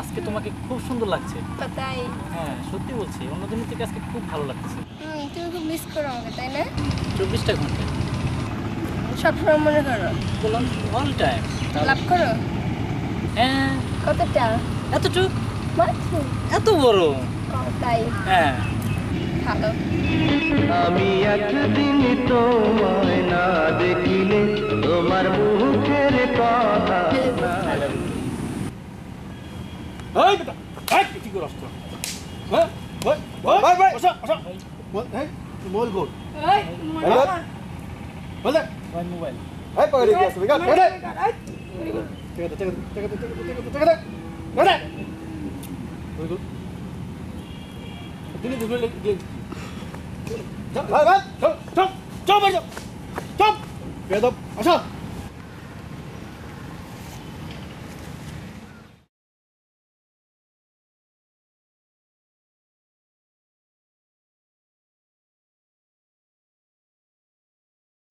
আজকে তোমাকে খুব সুন্দর লাগছে। তাই? হ্যাঁ সত্যি বলছি অন্যদিনের থেকে আজকে খুব ভালো লাগছে। তুমি খুব মিস করো আমাকে তাই না? চব্বিশটা ঘণ্টা। সবসময় মনে করো। বললাম অল টাইম লাভ করো? হ্যাঁ। কতটা? এতটুক? এত বড়? তাই। হ্যাঁ। ভালো। আমি একদিন তোমায় না দেখিলে তোমার মুখের কথা Ai, puta! Ai, que figura! Vai, vai, vai, vai, vai! Passa, passa! Hey, mobile goal. Hey, mobile goal. Hold it. One mobile. Hey, pakad it, yes, we got. Hold it. Take it, take it, take it, take it, take it, take it. Hold it. Very good. Dili dili dili. Jump, jump, jump, jump, jump. Jump. Get up. Passa.